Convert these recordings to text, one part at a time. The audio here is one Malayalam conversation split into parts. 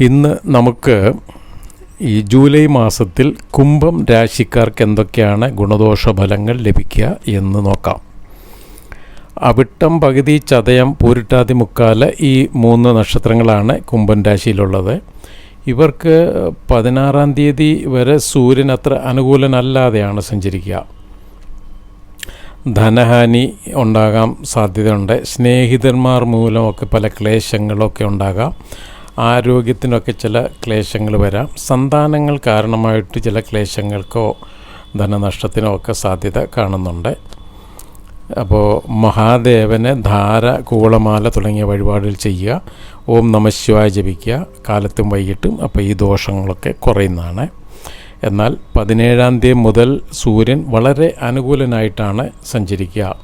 ഇന്ന് നമുക്ക് ഈ ജൂലൈ മാസത്തിൽ കുംഭം രാശിക്കാർക്ക് എന്തൊക്കെയാണ് ഗുണദോഷ ഫലങ്ങൾ ലഭിക്കുക എന്ന് നോക്കാം. അവിട്ടം പകുതി ചതയം പൂരിട്ടാതി മുക്കാൽ ഈ മൂന്ന് നക്ഷത്രങ്ങളാണ് കുംഭൻ രാശിയിലുള്ളത്. ഇവർക്ക് പതിനാറാം തീയതി വരെ സൂര്യൻ അത്ര അനുകൂലനല്ലാതെയാണ് സഞ്ചരിക്കുക. ധനഹാനി ഉണ്ടാകാൻ സാധ്യതയുണ്ട്. സ്നേഹിതന്മാർ മൂലമൊക്കെ പല ക്ലേശങ്ങളൊക്കെ ഉണ്ടാകാം. ആരോഗ്യത്തിനൊക്കെ ചില ക്ലേശങ്ങൾ വരാം. സന്താനങ്ങൾ കാരണമായിട്ട് ചില ക്ലേശങ്ങൾക്കോ ധനനഷ്ടത്തിനോ ഒക്കെ സാധ്യത കാണുന്നുണ്ട്. അപ്പോൾ മഹാദേവനെ ധാര കൂളമാല തുടങ്ങിയ വഴിപാടുകൾ ചെയ്യുക. ഓം നമശിവായ ജപിക്കുക. കാലത്തും വൈകിട്ടും. അപ്പോൾ ഈ ദോഷങ്ങളൊക്കെ കുറയുന്നതാണ്. എന്നാൽ പതിനേഴാം തീയതി മുതൽ സൂര്യൻ വളരെ അനുകൂലനായിട്ടാണ് സഞ്ചരിക്കുക.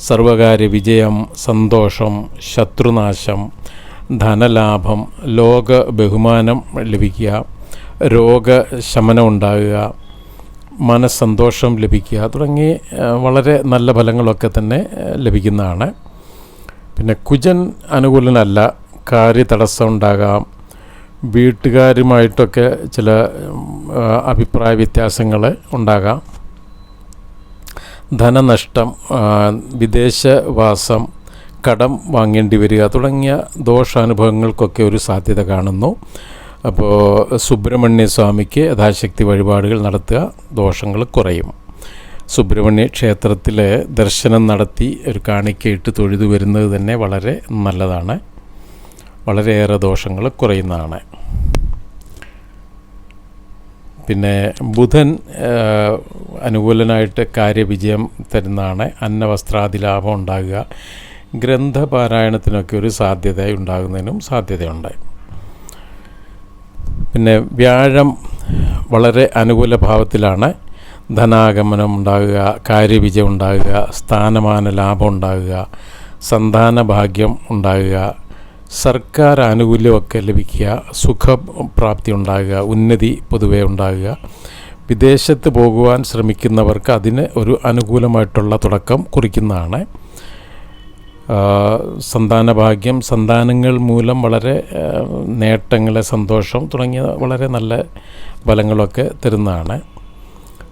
സർവകാര്യ വിജയം സന്തോഷം ശത്രുനാശം ധനലാഭം ലോക ബഹുമാനം ലഭിക്കുക രോഗശമനം ഉണ്ടാകുക മനസ്സന്തോഷം ലഭിക്കുക തുടങ്ങി വളരെ നല്ല ഫലങ്ങളൊക്കെ തന്നെ ലഭിക്കുന്നതാണ്. പിന്നെ കുജൻ അനുകൂലനല്ല കാര്യതടസ്സം ഉണ്ടാകാം. വീട്ടുകാരുമായിട്ടൊക്കെ ചില അഭിപ്രായ വ്യത്യാസങ്ങൾ ഉണ്ടാകാം. ധനനഷ്ടം വിദേശവാസം കടം വാങ്ങേണ്ടി വരിക. തുടങ്ങിയ ദോഷാനുഭവങ്ങൾക്കൊക്കെ ഒരു സാധ്യത കാണുന്നു. അപ്പോൾ സുബ്രഹ്മണ്യ സ്വാമിക്ക് യഥാശക്തി വഴിപാടുകൾ നടത്തുക ദോഷങ്ങൾ കുറയും. സുബ്രഹ്മണ്യ ക്ഷേത്രത്തിൽ ദർശനം നടത്തി ഒരു കാണിക്കയിട്ട് തൊഴുതു വരുന്നത് തന്നെ വളരെ നല്ലതാണ്. വളരെയേറെ ദോഷങ്ങൾ കുറയുന്നതാണ്. പിന്നെ ബുധൻ അനുകൂലനായിട്ട് കാര്യവിജയം തരുന്നതാണ്. അന്നവസ്ത്രാദി ലാഭം ഉണ്ടാകുക. ഗ്രന്ഥപാരായണത്തിനൊക്കെ ഒരു സാധ്യത ഉണ്ടാകുന്നതിനും സാധ്യതയുണ്ട് പിന്നെ വ്യാഴം വളരെ അനുകൂല ഭാവത്തിലാണ്. ധനാഗമനം ഉണ്ടാകുക കാര്യവിജയം ഉണ്ടാകുക സ്ഥാനമാന ലാഭം ഉണ്ടാകുക സന്താന ഭാഗ്യം ഉണ്ടാകുക സർക്കാർ ആനുകൂല്യമൊക്കെ ലഭിക്കുക സുഖപ്രാപ്തി ഉണ്ടാകുക ഉന്നതി പൊതുവെ ഉണ്ടാകുക. വിദേശത്ത് പോകുവാൻ ശ്രമിക്കുന്നവർക്ക് അതിന് ഒരു അനുകൂലമായിട്ടുള്ള തുടക്കം കുറിക്കുന്നതാണ്. സന്താന ഭാഗ്യം സന്താനങ്ങൾ മൂലം വളരെ നേട്ടങ്ങൾ സന്തോഷം തുടങ്ങിയ വളരെ നല്ല ഫലങ്ങളൊക്കെ തരുന്നതാണ്.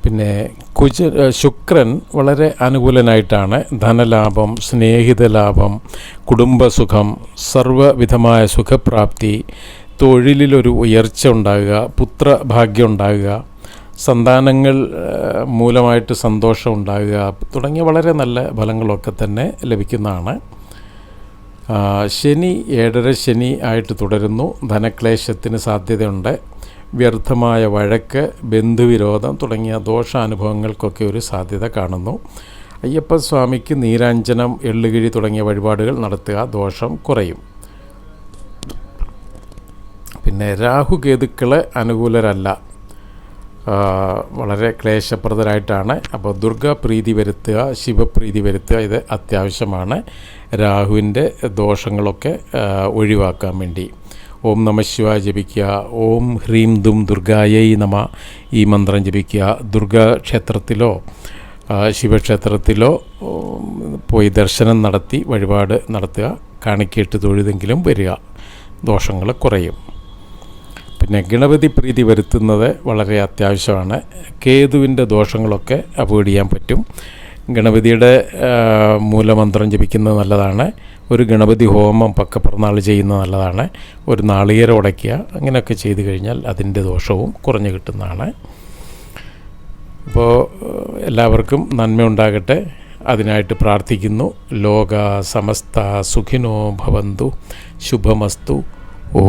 പിന്നെ കുജ ശുക്രൻ വളരെ അനുകൂലനായിട്ടാണ്. ധനലാഭം സ്നേഹിത ലാഭം കുടുംബസുഖം സർവവിധമായ സുഖപ്രാപ്തി തൊഴിലിലൊരു ഉയർച്ച ഉണ്ടാകുക പുത്രഭാഗ്യം ഉണ്ടാകുക സന്താനങ്ങൾ മൂലമായിട്ട് സന്തോഷം ഉണ്ടാകുക തുടങ്ങിയ വളരെ നല്ല ഫലങ്ങളൊക്കെ തന്നെ ലഭിക്കുന്നതാണ്. ശനി ഏഴര ശനി ആയിട്ട് തുടരുന്നു. ധനക്ലേശത്തിന് സാധ്യതയുണ്ട്. വ്യർത്ഥമായ വഴക്ക് ബന്ധുവിരോധം തുടങ്ങിയ ദോഷാനുഭവങ്ങൾക്കൊക്കെ ഒരു സാധ്യത കാണുന്നു. അയ്യപ്പസ്വാമിക്ക് നീരാഞ്ജനം എള്ളുകിഴി തുടങ്ങിയ വഴിപാടുകൾ നടത്തുക ദോഷം കുറയും. പിന്നെ രാഹുകേതുക്കൾ അനുകൂലരല്ല. വളരെ ക്ലേശപ്രദരായിട്ടാണ്. അപ്പോൾ ദുർഗ പ്രീതി വരുത്തുക ശിവപ്രീതി വരുത്തുക ഇത് അത്യാവശ്യമാണ്. രാഹുവിന്റെ ദോഷങ്ങളൊക്കെ ഒഴിവാക്കാൻ വേണ്ടി. ഓം നമ ശിവായ ജപിക്കുക. ഓം ഹ്രീം ദും ദുർഗായൈ നമ ഈ മന്ത്രം ജപിക്കുക. ദുർഗാ ക്ഷേത്രത്തിലോ ശിവക്ഷേത്രത്തിലോ പോയി ദർശനം നടത്തി വഴിപാട് നടത്തുക. കാണിക്കിട്ട് തൊഴുതെങ്കിലും വരിക. ദോഷങ്ങൾ കുറയും. പിന്നെ ഗണപതി പ്രീതി വരുത്തുന്നത് വളരെ അത്യാവശ്യമാണ്. കേതുവിന്റെ ദോഷങ്ങളൊക്കെ അവോയ്ഡ് ചെയ്യാൻ പറ്റും. ഗണപതിയുടെ മൂലമന്ത്രം ജപിക്കുന്നത് നല്ലതാണ്. ഒരു ഗണപതി ഹോമം പക്ക പിറന്നാൾ ചെയ്യുന്നത് നല്ലതാണ്. ഒരു നാളികേരം ഉടയ്ക്കുക അങ്ങനെയൊക്കെ ചെയ്തു കഴിഞ്ഞാൽ അതിന്റെ ദോഷവും കുറഞ്ഞു കിട്ടുന്നതാണ്. അപ്പോൾ എല്ലാവർക്കും നന്മയുണ്ടാകട്ടെ അതിനായിട്ട് പ്രാർത്ഥിക്കുന്നു. ലോക സമസ്ത സുഖിനോ ഭവന്തു. ശുഭമസ്തു. ഓ